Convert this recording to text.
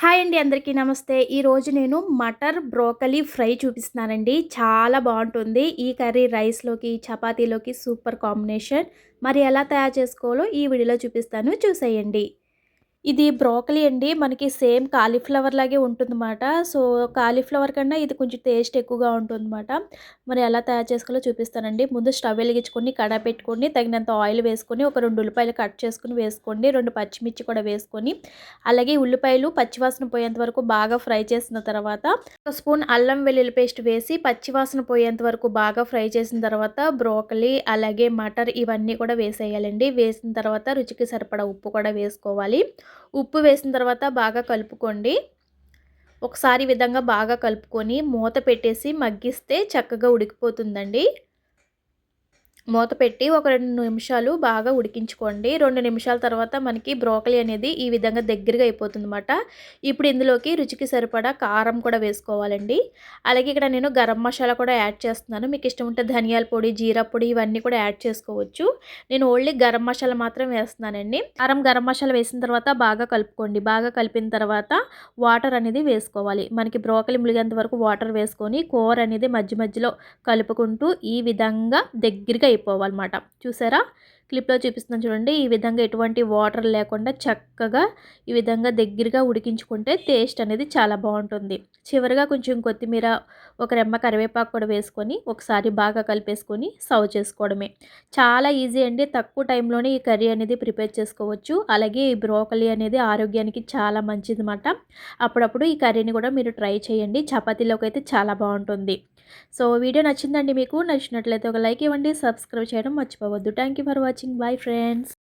Hi అండి అందరికీ నమస్తే. ఈరోజు నేను మటర్ బ్రోకలీ ఫ్రై చూపిస్తున్నానండి. చాలా బాగుంటుంది. ఈ కర్రీ రైస్లోకి చపాతీలోకి సూపర్ కాంబినేషన్. మరి ఎలా తయారు చేసుకోవాలో ఈ వీడియోలో చూపిస్తాను. చూసేయండి. ఇది బ్రోకలీ అండి. మనకి సేమ్ కాలీఫ్లవర్ లాగే ఉంటుందన్నమాట. సో కాలీఫ్లవర్ కన్నా ఇది కొంచెం టేస్ట్ ఎక్కువగా ఉంటుందన్నమాట. మరి ఎలా తయారు చేసుకోవాలో చూపిస్తానండి. ముందు స్టవ్ వెలిగించుకొని కడా పెట్టుకొని తగినంత ఆయిల్ వేసుకొని ఒక రెండు ఉల్లిపాయలు కట్ చేసుకుని వేసుకోండి. రెండు పచ్చిమిర్చి కూడా వేసుకొని అలాగే ఉల్లిపాయలు పచ్చివాసన పోయేంత వరకు బాగా ఫ్రై చేసిన తర్వాత ఒక స్పూన్ అల్లం వెల్లుల్లి పేస్ట్ వేసి పచ్చివాసన పోయేంత వరకు బాగా ఫ్రై చేసిన తర్వాత బ్రోకలీ అలాగే మటర్ ఇవన్నీ కూడా వేసేయాలండి. వేసిన తర్వాత రుచికి సరిపడా ఉప్పు కూడా వేసుకోవాలి. ఉప్పు వేసిన తర్వాత బాగా కలుపుకోండి. ఒకసారి విధంగా బాగా కలుపుకొని మూత పెట్టేసి మగ్గిస్తే చక్కగా ఉడికిపోతుందండి. మూత పెట్టి ఒక రెండు నిమిషాలు బాగా ఉడికించుకోండి. రెండు నిమిషాల తర్వాత మనకి బ్రోకలీ అనేది ఈ విధంగా దగ్గరగా అయిపోతుంది అనమాట ఇప్పుడు ఇందులోకి రుచికి సరిపడా కారం కూడా వేసుకోవాలండి. అలాగే ఇక్కడ నేను గరం మసాలా కూడా యాడ్ చేస్తున్నాను. మీకు ఇష్టం ఉంటే ధనియాల పొడి జీరా పొడి ఇవన్నీ కూడా యాడ్ చేసుకోవచ్చు. నేను ఓన్లీ గరం మసాలా మాత్రం వేస్తున్నానండి. కారం గరం మసాలా వేసిన తర్వాత బాగా కలుపుకోండి. బాగా కలిపిన తర్వాత వాటర్ అనేది వేసుకోవాలి. మనకి బ్రోకలి ములిగేంత వరకు వాటర్ వేసుకొని కూర అనేది మధ్య మధ్యలో కలుపుకుంటూ ఈ విధంగా దగ్గరగా అయిపోవాలన్నమాట. చూసారా? క్లిప్లో చూపిస్తున్నాను చూడండి. ఈ విధంగా ఎటువంటి వాటర్ లేకుండా చక్కగా ఈ విధంగా దగ్గరగా ఉడికించుకుంటే టేస్ట్ అనేది చాలా బాగుంటుంది. చివరిగా కొంచెం కొత్తిమీర ఒక రెమ్మ కరివేపాకు కూడా వేసుకొని ఒకసారి బాగా కలిపేసుకొని సర్వ్ చేసుకోవడమే. చాలా ఈజీ అండి. తక్కువ టైంలోనే ఈ కర్రీ అనేది ప్రిపేర్ చేసుకోవచ్చు. అలాగే ఈ బ్రోకలీ అనేది ఆరోగ్యానికి చాలా మంచిది అన్నమాట అప్పుడప్పుడు ఈ కర్రీని కూడా మీరు ట్రై చేయండి. చపాతీలోకి అయితే చాలా బాగుంటుంది. సో వీడియో నచ్చిందండి మీకు నచ్చినట్లయితే ఒక లైక్ ఇవ్వండి. సబ్స్క్రైబ్ చేయడం మర్చిపోవద్దు. Thank you for watching. watching. Bye friends.